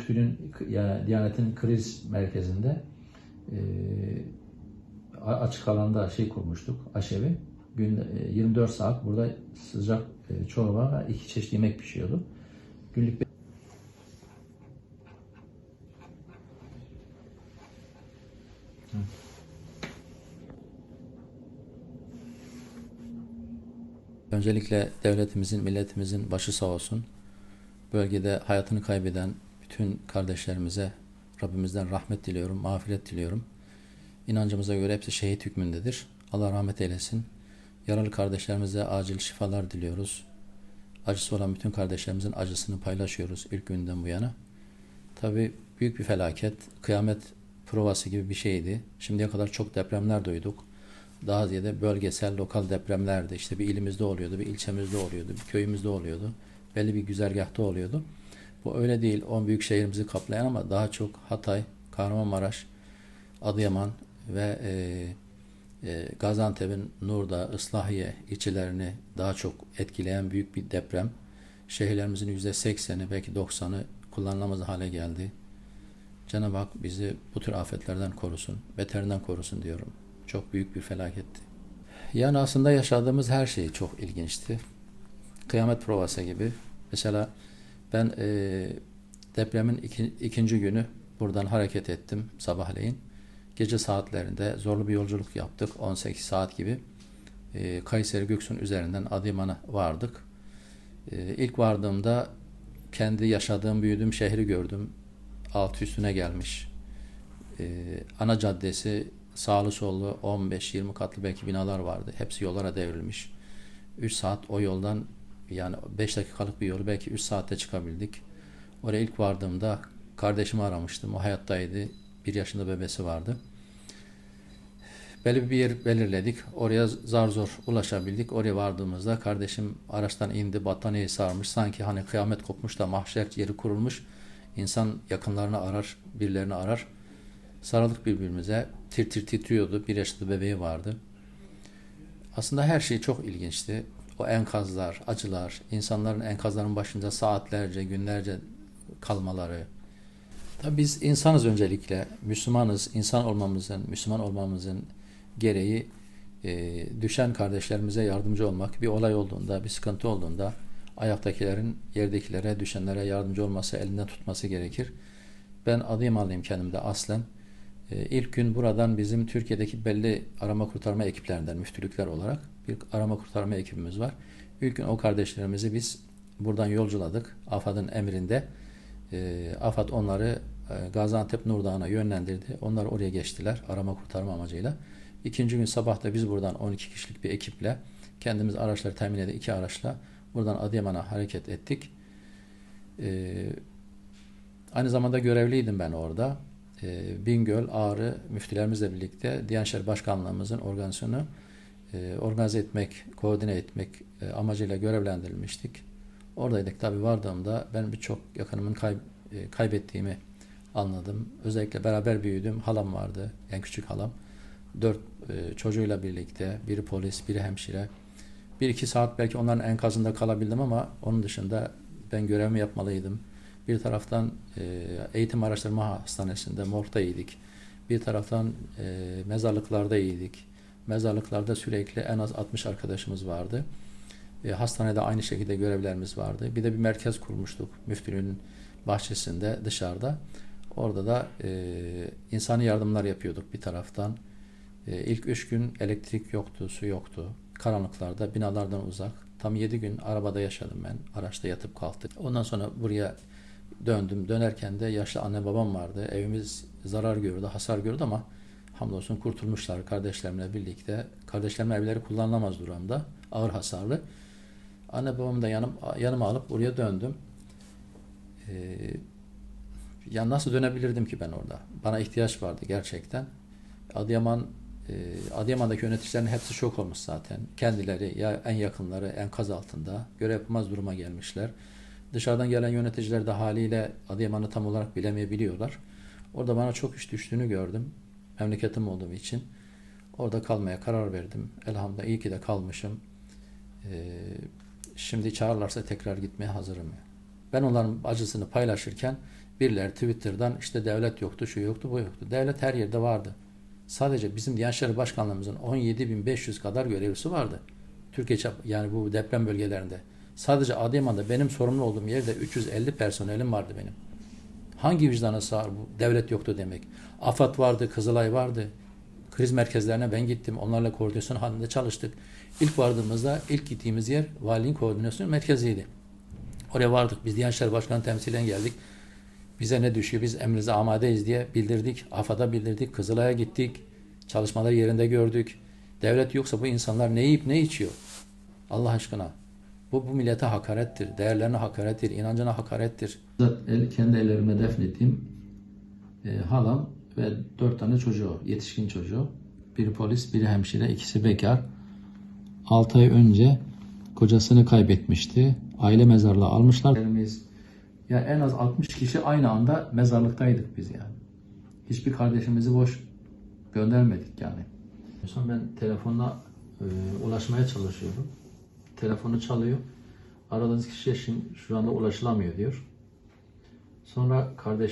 müftülüğün yani Diyanet'in kriz merkezinde e, açık alanda şey kurmuştuk aşevi. Gün e, 24 saat burada sıcak e, çorba ve iki çeşit yemek pişiyordu. Günlük Öncelikle devletimizin, milletimizin başı sağ olsun. Bölgede hayatını kaybeden bütün kardeşlerimize Rabbimizden rahmet diliyorum, mağfiret diliyorum. İnancımıza göre hepsi şehit hükmündedir. Allah rahmet eylesin. Yaralı kardeşlerimize acil şifalar diliyoruz. Acısı olan bütün kardeşlerimizin acısını paylaşıyoruz ilk günden bu yana. Tabi büyük bir felaket, kıyamet provası gibi bir şeydi. Şimdiye kadar çok depremler duyduk. Daha ziyade bölgesel, lokal depremlerdi. İşte bir ilimizde oluyordu, bir ilçemizde oluyordu, bir köyümüzde oluyordu. Belli bir güzergahta oluyordu. Bu öyle değil. 10 büyük şehrimizi kaplayan ama daha çok Hatay, Kahramanmaraş, Adıyaman ve e, e, Gaziantep'in Nurda, Islahiye ilçelerini daha çok etkileyen büyük bir deprem. Şehirlerimizin %80'i belki 90'ı kullanılamaz hale geldi. Cenab-ı Hak bizi bu tür afetlerden korusun, beterinden korusun diyorum. Çok büyük bir felaketti. Yani aslında yaşadığımız her şey çok ilginçti. Kıyamet provası gibi. Mesela ben e, depremin iki, ikinci günü buradan hareket ettim sabahleyin. Gece saatlerinde zorlu bir yolculuk yaptık. 18 saat gibi. E, Kayseri Göksun üzerinden Adıyaman'a vardık. E, ilk vardığımda kendi yaşadığım, büyüdüğüm şehri gördüm. Altı üstüne gelmiş. E, ana caddesi sağlı sollu 15-20 katlı belki binalar vardı. Hepsi yollara devrilmiş. 3 saat o yoldan yani 5 dakikalık bir yolu belki 3 saatte çıkabildik. Oraya ilk vardığımda kardeşimi aramıştım. O hayattaydı. Bir yaşında bebesi vardı. Belli bir yer belirledik. Oraya zar zor ulaşabildik. Oraya vardığımızda kardeşim araçtan indi, battaniyeyi sarmış. Sanki hani kıyamet kopmuş da mahşer yeri kurulmuş. İnsan yakınlarını arar, birilerini arar. Sarıldık birbirimize. Tir tir titriyordu. Bir yaşında bebeği vardı. Aslında her şey çok ilginçti. O enkazlar, acılar, insanların enkazların başında saatlerce, günlerce kalmaları. Tabii biz insanız öncelikle, Müslümanız, insan olmamızın, Müslüman olmamızın gereği e, düşen kardeşlerimize yardımcı olmak. Bir olay olduğunda, bir sıkıntı olduğunda ayaktakilerin yerdekilere, düşenlere yardımcı olması, elinden tutması gerekir. Ben Adıyamanlıyım kendimde aslen. E, ilk gün buradan bizim Türkiye'deki belli arama kurtarma ekiplerinden, müftülükler olarak bir arama kurtarma ekibimiz var. İlk gün o kardeşlerimizi biz buradan yolculadık. AFAD'ın emrinde. E, AFAD onları e, Gaziantep Nurdağ'ına yönlendirdi. Onlar oraya geçtiler arama kurtarma amacıyla. İkinci gün sabah da biz buradan 12 kişilik bir ekiple kendimiz araçları temin edip iki araçla buradan Adıyaman'a hareket ettik. E, aynı zamanda görevliydim ben orada. E, Bingöl, Ağrı müftülerimizle birlikte Diyanet İşleri Başkanlığımızın organizasyonu e, organize etmek, koordine etmek e, amacıyla görevlendirilmiştik. Oradaydık tabi vardığımda ben birçok yakınımın kay, e, kaybettiğimi anladım. Özellikle beraber büyüdüm. Halam vardı, en küçük halam. Dört çocuğuyla birlikte, biri polis, biri hemşire. Bir iki saat belki onların enkazında kalabildim ama onun dışında ben görevimi yapmalıydım. Bir taraftan e, eğitim araştırma hastanesinde morgdaydık. Bir taraftan e, mezarlıklardaydık. Mezarlıklarda sürekli en az 60 arkadaşımız vardı. E, hastanede aynı şekilde görevlerimiz vardı. Bir de bir merkez kurmuştuk müftülüğün bahçesinde dışarıda. Orada da e, insani yardımlar yapıyorduk bir taraftan. E, ilk üç gün elektrik yoktu, su yoktu. Karanlıklarda, binalardan uzak. Tam yedi gün arabada yaşadım ben. Araçta yatıp kalktık. Ondan sonra buraya döndüm. Dönerken de yaşlı anne babam vardı. Evimiz zarar gördü, hasar gördü ama hamdolsun kurtulmuşlar kardeşlerimle birlikte. Kardeşlerimin evleri kullanılamaz durumda. Ağır hasarlı. Anne babamı da yanım, yanıma alıp buraya döndüm. Ee, ya nasıl dönebilirdim ki ben orada? Bana ihtiyaç vardı gerçekten. Adıyaman e, Adıyaman'daki yöneticilerin hepsi şok olmuş zaten. Kendileri ya en yakınları enkaz altında görev yapamaz duruma gelmişler. Dışarıdan gelen yöneticiler de haliyle Adıyaman'ı tam olarak bilemeyebiliyorlar. Orada bana çok iş düştüğünü gördüm. Memleketim olduğum için. Orada kalmaya karar verdim. Elhamdülillah iyi ki de kalmışım. Ee, şimdi çağırlarsa tekrar gitmeye hazırım. Ben onların acısını paylaşırken Birileri Twitter'dan işte devlet yoktu, şu yoktu, bu yoktu. Devlet her yerde vardı. Sadece bizim Diyanet Başkanlığımızın 17.500 kadar görevlisi vardı. Türkiye çap yani bu deprem bölgelerinde. Sadece Adıyaman'da benim sorumlu olduğum yerde 350 personelim vardı benim. Hangi vicdana sığar bu? Devlet yoktu demek. AFAD vardı, Kızılay vardı. Kriz merkezlerine ben gittim. Onlarla koordinasyon halinde çalıştık. İlk vardığımızda ilk gittiğimiz yer valiliğin koordinasyon merkeziydi. Oraya vardık. Biz Diyanet İşleri Başkanı temsilen geldik. Bize ne düşüyor? Biz emrinize amadeyiz diye bildirdik. AFAD'a bildirdik. Kızılay'a gittik. Çalışmaları yerinde gördük. Devlet yoksa bu insanlar ne yiyip ne içiyor? Allah aşkına. Bu, bu millete hakarettir. Değerlerine hakarettir. inancına hakarettir. El, kendi ellerime defnettiğim e, halam ve dört tane çocuğu, yetişkin çocuğu. Biri polis, biri hemşire, ikisi bekar. 6 ay önce kocasını kaybetmişti. Aile mezarlığı almışlar. Ya en az 60 kişi aynı anda mezarlıktaydık biz yani. Hiçbir kardeşimizi boş göndermedik yani. Son ben telefonla e, ulaşmaya çalışıyorum. Telefonu çalıyor. Aradığınız kişiye şimdi şu anda ulaşılamıyor diyor. Sonra kardeş